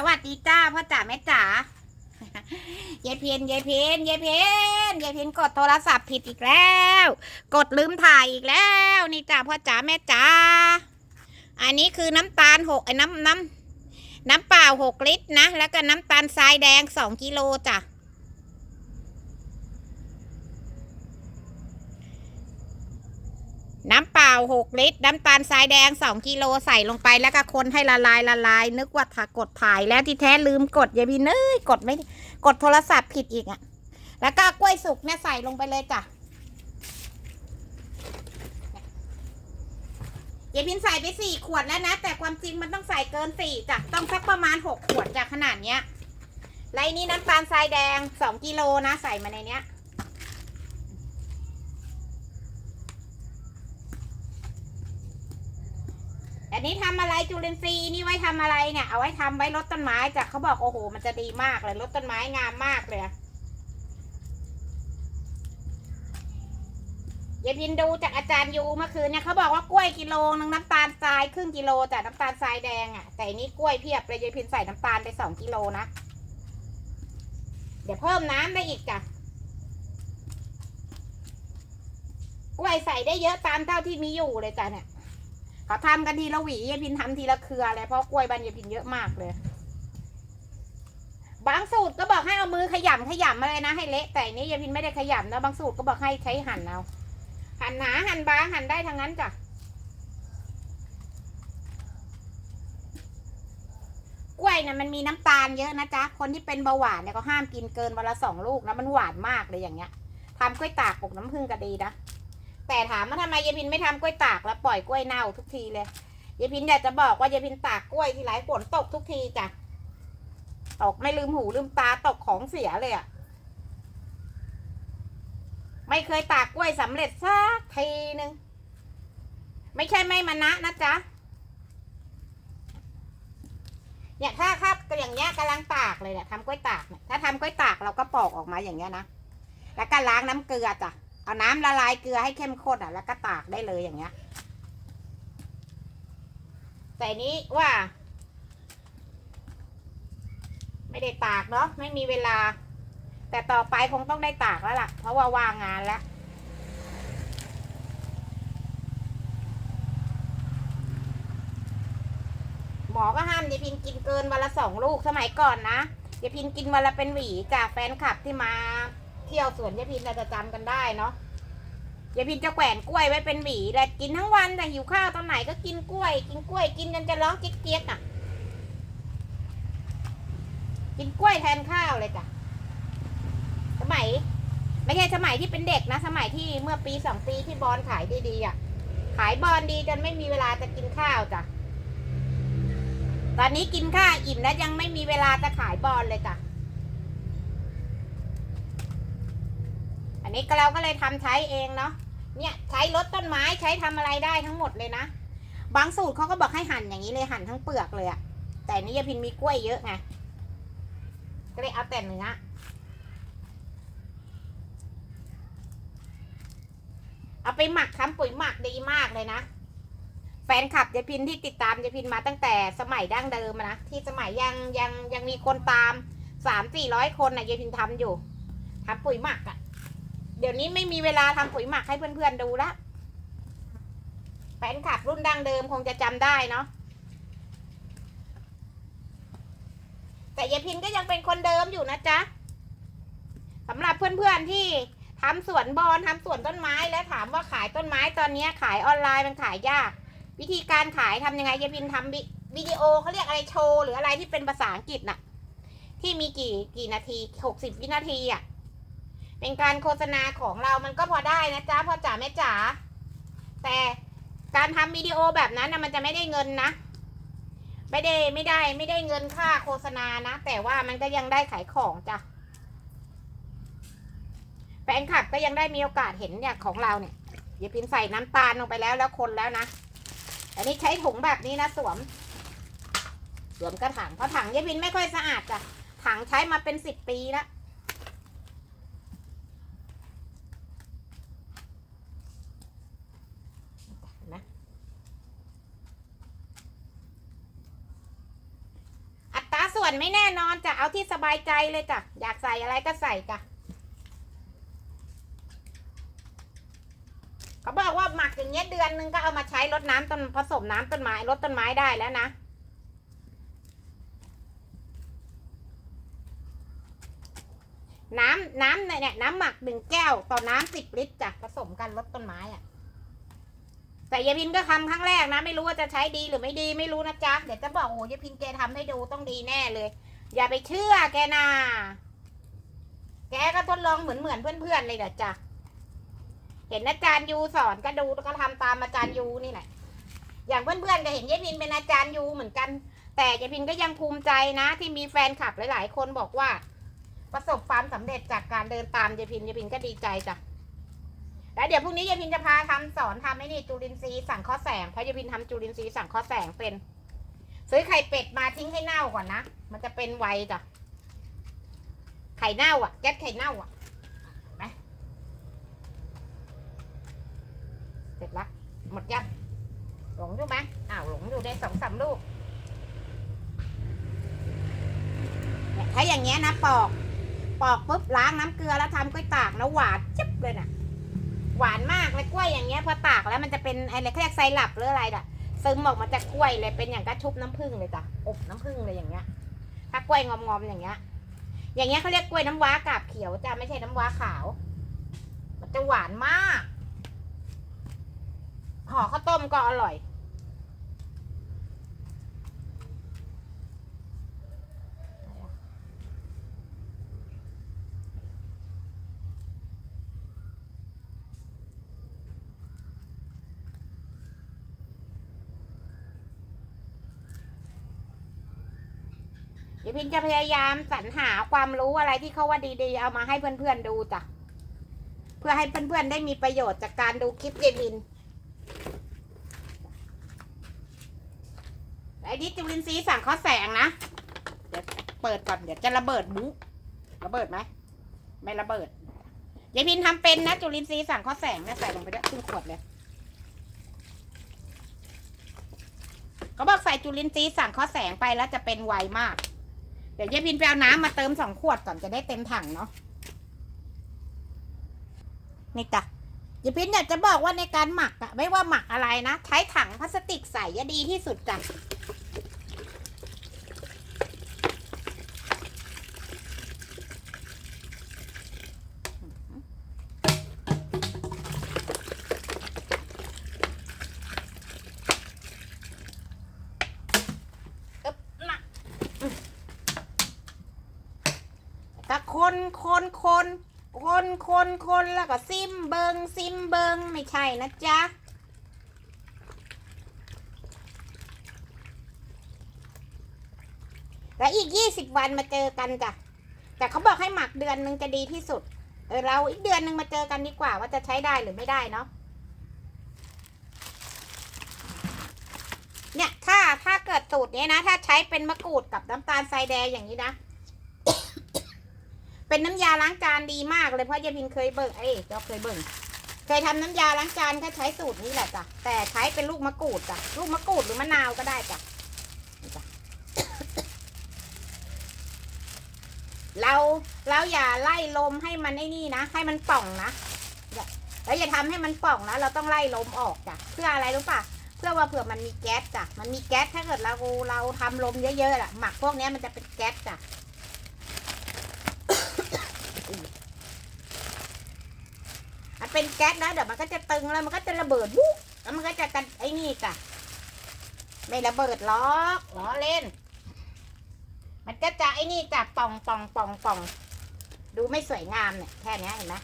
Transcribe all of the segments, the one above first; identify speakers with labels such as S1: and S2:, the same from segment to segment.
S1: สวัสดีจ้าพ่อจ๋าแม่จ๋ายายเพนยายเพนยายเพนยายเพนกดโทรศัพท์ผิดอีกแล้ว กดลืมถ่ายอีกแล้ว นี่จ้าพ่อจ๋าแม่จ๋าอันนี้คือน้ำตาลหกไอ้น้ำน้ำน้ำเปล่าหกลิตรนะ แล้วก็น้ำตาลทรายแดงสองกิโลจ้ะ น้ำเปล่าหกลิตร น้ำตาลทรายแดงสองกิโลใส่ลงไปแล้วก็คนให้ละลายละลาย นึกว่าถ้ากดถ่ายแล้วที่แท้ลืมกดย่าพี่เนยกดไม่กดโทรศัพท์ผิดอีกอะ่ะ แล้วก็กล้วยสุกเนี่ยใส่ลงไปเลยจ้ะเยายพินใส่ไปสี่ขวดแล้วนะ แต่ความจริงมันต้องใส่เกินสี่จ้ะต้องสักประมาณหกขวดจ้ะขนาดเนี้ยแล้วอันนี้น้ำตาลทรายแดงสองกิโลนะใส่มาในเนี้ย อันนี้ทำอะไรจุลินทรีย์นี่ไว้ทำอะไรเนี่ย เอาไว้ทำไว้ลดต้นไม้จ้ะเขาบอกโอ้โห มันจะดีมากเลยลดต้นไม้งามมากเลยเยายพินดูจากอาจารย์ยูเมื่อคืนเนี่ยเขาบอกว่ากล้วยกิโลนึงน้ำตาลทรายครึ่งกิโลจ้ะน้ำตาลทรายแดงอะแต่อันนี้กล้วยเพียบเลยเยายพินใส่น้ำตาลไปสองกิโลนะเดี๋ยวเพิ่มน้ำได้อีกจ้ะกล้วยใส่ได้เยอะตามเท่าที่มีอยู่เลยจ้ะเนี่ย เขาทำกันทีละหวียายพินทำทีละเครือเลยเพราะกล้วยบานยายพินเยอะมากเลย บางสูตรก็บอกให้เอามือขยำขยำมาเลยนะให้เละแต่อันนี้ยายพินไม่ได้ขยำนะบางสูตรก็บอกให้ใช้หั่นเอาหั่นหนาหั่นบางหั่นได้ทั้งนั้นจ้ะกล้วยนะ่ะมันมีน้ำตาลเยอะนะจ๊ะ คนที่เป็นเบาหวานเนี่ยก็ห้ามกินเกินวันละสองลูกนะมันหวานมากเลยอย่างเงี้ยทำกล้วยตากปกน้ำผึ้งก็ดีนะ แต่ถามว่าทำไมยายพินไม่ทำกล้วยตากแล้วปล่อยกล้วยเน่าทุกทีเลยยายพินอยากจะบอกว่ายายพินตากกล้วยทีไรฝนตกทุกทีจ้ะตกไม่ลืมหูลืมตาตกของเสียเลยอะ่ะไม่เคยตากกล้วยสำเร็จสักทีหนึ่งไม่ใช่ไม่มานะนะจ๊ะเนี่ยถ้าครับอย่างเงี้ยกำลังตากเลยเนี่ยทำกล้วยตากเนี่ยถ้าทำกล้วยตากเราก็ปอกออกมาอย่างเงี้ยนะแล้วก็ล้างน้ำเกลือจ้ะ เอาน้ำละลายเกลือให้เข้มข้นอะ แล้วก็ตากได้เลยอย่างเงี้ย แต่นี้ว่า ไม่ได้ตากเนาะไม่มีเวลา แต่ต่อไปคงต้องได้ตากแล้วล่ะ เพราะว่าว่างงานแล้วหมอก็ห้ามยายพินกินเกินวันละสองลูกสมัยก่อนนะยายพินกินวันละเป็นหวีจากแฟนคลับที่มา เที่ยวสวนยายพินเราจะจำกันได้เนาะยายพินจะแขวนกล้วยไว้เป็นหวีแต่กินทั้งวันแต่หิวข้าวตอนไหนก็กินกล้วย กินกล้วยกินจนจะร้องเก๊กๆอะ กินกล้วยแทนข้าวเลยจ้ะสมัย ไม่ใช่สมัยที่เป็นเด็กนะ สมัยที่เมื่อปีสองปีที่บอลขายดีๆอะ ขายบอลดีจนไม่มีเวลาจะกินข้าวจ้ะตอนนี้กินข้าวอิ่มแล้วยังไม่มีเวลาจะขายบอลเลยจ้ะ อันนี้ก็เราก็เลยทำใช้เองเนาะ เนี่ยใช้ลดต้นไม้ใช้ทำอะไรได้ทั้งหมดเลยนะ บางสูตรเขาก็บอกให้หั่นอย่างนี้เลยหั่นทั้งเปลือกเลยอะแต่นี่ยายพินมีกล้วยเยอะไง ก็เลยเอาแต่เนื้อเอาไปหมักทำปุ๋ยหมักดีมากเลยนะ แฟนคลับยายพินที่ติดตามยายพินมาตั้งแต่สมัยดั้งเดิมนะ ที่สมัยยังยังยังมีคนตามสามสี่ร้อยคนนะยายพินทำอยู่ทำปุ๋ยหมักอะ เดี๋ยวนี้ไม่มีเวลาทำปุ๋ยหมักให้เพื่อนๆดูละแฟนคลับรุ่นดั้งเดิมคงจะจำได้เนาะแต่ยายพินก็ยังเป็นคนเดิมอยู่นะจ๊ะสำหรับเพื่อนๆที่ทำสวนบอลทำสวนต้นไม้และถามว่าขายต้นไม้ตอนนี้ขายออนไลน์มันขายยาก วิธีการขายทำยังไงยายพินทำวิวิดีโอเขาเรียกอะไรโชว์หรืออะไรที่เป็นภาษาอังกฤษน่ะ ที่มีกี่กี่นาทีหกสิบวินาทีอะ เป็นการโฆษณาของเรามันก็พอได้นะจ๊ะพ่อจ๋าแม่จ๋าแต่การทำวิดีโอแบบนั้นนะมันจะไม่ได้เงินนะ ไม่ได้ไม่ได้ไม่ได้เงินค่าโฆษณานะ แต่ว่ามันก็ยังได้ขายของจ้ะแฟนคลับก็ยังได้มีโอกาสเห็นเนี่ยของเราเนี่ยอย่าพินใส่น้ำตาลลงไปแล้วแล้วคนแล้วนะ อันนี้ใช้ถุงแบบนี้นะสวม สวมกระถางเพราะถังยายพินไม่ค่อยสะอาดจ้ะถังใช้มาเป็นสิบปีแล้ว นะอัตราส่ วนวนไม่แน่นอนจะเอาที่สบายใจเลยจ้ะอยากใส่อะไรก็ใส่จ้ะเขาบอกว่าหมักอย่างเงี้ยเดือนนึงก็เอามาใช้รดน้ำต้นผสมน้ำต้นไม้รดต้นไม้ได้แล้วนะน้ำน้ำเนี่ยน้ำหมักหนึ่งแก้วต่อน้ำสิบลิตรจ้ะผสมกันรดต้นไม้อะ แต่ยายพินก็ทำครั้งแรกนะ ไม่รู้ว่าจะใช้ดีหรือไม่ดีไม่รู้นะจ๊ะเดี๋ยวจะบอกโอ้ยายพินแกทำให้ดูต้องดีแน่เลย อย่าไปเชื่อแกนะแกก็ทดลองเหมือนเหมือนเพื่อนๆเลยเด้อจ้ะเห็นอาจารย์ยูสอนก็ดูก็ทำตามอาจารย์ยูนี่แหละ อย่างเพื่อนๆก็เห็นยายพินเป็นอาจารย์ยูเหมือนกัน แต่ยายพินก็ยังภูมิใจนะ ที่มีแฟนคลับหลาย ๆ คนบอกว่า ประสบความสำเร็จจากการเดินตามยายพินยายพินก็ดีใจจ้ะ แล้วเดี๋ยวพรุ่งนี้ยายพินจะพาทำสอนทำไอ้นี่จุลินทรีย์สั่งข้อแสงเพราะยายพินทำจุลินทรีย์สั่งข้อแสงเป็น ซื้อไข่เป็ดมาทิ้งให้เน่าก่อนนะ มันจะเป็นไวจ้ะไข่เน่าอะแก๊สไข่เน่าอะเห็นไหมเสร็จละหมดยังหลงอยู่ไหมอ้าวหลงอยู่ได้สองสามลูกเนี่ยถ้าอย่างเงี้ยนะปอก ปอกปุ๊บล้างน้ำเกลือแล้วทำกล้วยตากนะหวานจิ๊บเลยน่ะ หวานมากเลยกล้วยอย่างเงี้ยพอตากแล้วมันจะเป็นอะไรเขาเรียกไซรัปหรืออะไรด่ะซึมออกมาจากกล้วยเลยเป็นอย่างกระชุบน้ำผึ้งเลยจ้ะอบน้ำผึ้งเลยอย่างเงี้ย ถ้ากล้วยงอมๆอย่างเงี้ย อย่างเงี้ยเขาเรียกกล้วยน้ำว้ากาบเขียวจ้ะไม่ใช่น้ำว้าขาว มันจะหวานมากห่อข้าวต้มก็อร่อย ดี๋ยวพินจะพยายามสรรหาความรู้อะไรที่เขาว่าดีๆ เอามาให้เพื่อนๆดูจ้ะ เพื่อให้เพื่อนๆได้มีประโยชน์จากการดูคลิปเยพินไอ้ดิจิวินซีย์สั่งข้อแสงนะ เดี๋ยวเปิดก่อน เดี๋ยวจะระเบิดมุกระเบิดไหม ไม่ระเบิดยายพินทำเป็นนะ จุลินทรีย์สั่งข้อแสงเนี่ยใส่ลงไปด้วยครึ่งขวดเลยเขาบอกใส่จุลินทรีย์สั่งข้อแสงไปแล้วจะเป็นไวมาก เดี๋ยวยายพินไปเอาน้ำมาเติมสองขวดก่อนจะได้เต็มถังเนาะนี่จ้ะเยพินอยากจะบอกว่าในการหมักอะไม่ว่าหมักอะไรนะ ใช้ถังพลาสติกใส่จะดีที่สุดจ้ะ อึ๊บน่ะอืมก็ คนคนคนคนคนคนแล้วก็ซิมเบิงซิมเบิงไม่ใช่นะจ๊ะแล้วอีกยี่สิบวันมาเจอกันจ้ะ แต่เขาบอกให้หมักเดือนหนึ่งจะดีที่สุด เออเราอีกเดือนหนึ่งมาเจอกันดีกว่าว่าจะใช้ได้หรือไม่ได้เนาะ เนี่ยถ้าถ้าเกิดสูตรนี้นะ ถ้าใช้เป็นมะกรูดกับน้ำตาลทรายแดงอย่างนี้นะ เป็นน้ำยาล้างจานดีมากเลยเพราะยายพินเคยเบิ่งเอ้ยเราเคยเบิ่งเคยทำน้ำยาล้างจานก็ใช้สูตรนี้แหละจ้ะแต่ใช้เป็นลูกมะกรูดจ้ะลูกมะกรูดหรือมะนาวก็ได้จ้ะจ้ะเราเราอย่าไล่ลมให้มันไอ้นี่นะให้มันป่องนะแล้วอย่าทำให้มันป่องนะเราต้องไล่ลมออกจ้ะเพื่ออะไรรู้ป่ะเพื่อว่าเผื่อมันมีแก๊สจ้ะมันมีแก๊สถ้าเกิดเราเราทำลมเยอะๆอะหมักพวกนี้มันจะเป็นแก๊สจ้ะ มันเป็นแก๊สนะเดี๋ยวมันก็จะตึงแล้วมันก็จะระเบิดวุ๊แล้วมันก็จะกันไอ้นี่จ้ะไม่ระเบิดหรอกล้อเล่น มันก็จะไอ้นี่จ้ะป่องป่องป่องป่องดูไม่สวยงามเนี่ยแค่เนี้ยเห็นไหม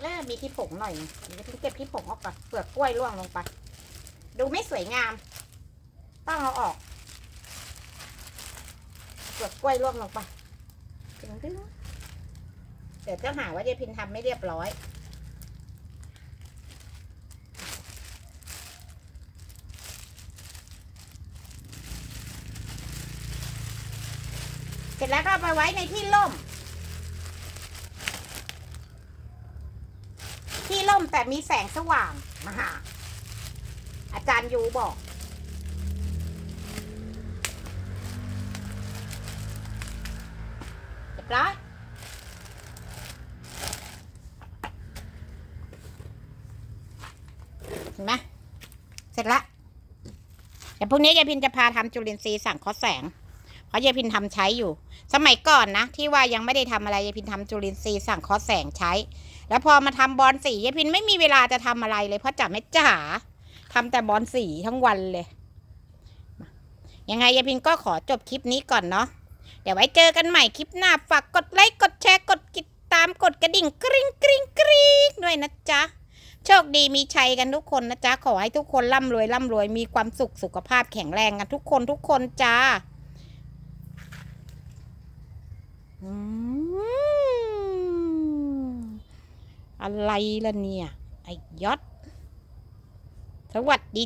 S1: เออมีที่ผงหน่อยนึงเดี๋ยวจะเก็บที่ผงออกก่อนเปลือกกล้วยร่วงลงไป ดูไม่สวยงาม ต้องเอาออก เปลือกกล้วยร่วงลงไป ดึงดึงเดี๋ยวจะหาว่ายายพินทำไม่เรียบร้อย เสร็จแล้วก็เอาไปไว้ในที่ร่ม ที่ร่มแต่มีแสงสว่างมาหาอาจารย์ยูบอก ยบร้อยเห็นไหมเสร็จละเดี๋ยวพรุ่งนี้ยายพินจะพาทำจุลินทรีย์สั่งคอแสง เพราะยายพินทำใช้อยู่ สมัยก่อนนะ ที่ว่ายังไม่ได้ทำอะไรยายพินทำจุลินทรีย์สั่งคอแสงใช้ แล้วพอมาทำบอลสียายพินไม่มีเวลาจะทำอะไรเลย เพราะจ๋าไม่จ๋าทำแต่บอลสีทั้งวันเลย ยังไงยายพินก็ขอจบคลิปนี้ก่อนเนาะ เดี๋ยวไว้เจอกันใหม่คลิปหน้าฝากกดไลค์กดแชร์กดติดตามกดกระดิ่งกริ๊งกริ๊งกริ๊งด้วยนะจ๊ะโชคดีมีชัยกันทุกคนนะจ๊ะ ขอให้ทุกคนร่ำรวยร่ำรวยมีความสุขสุขภาพแข็งแรงกันทุกคนทุกคนจ้าอืมอะไรล่ะเนี่ย ไอ้ยศสวัสดี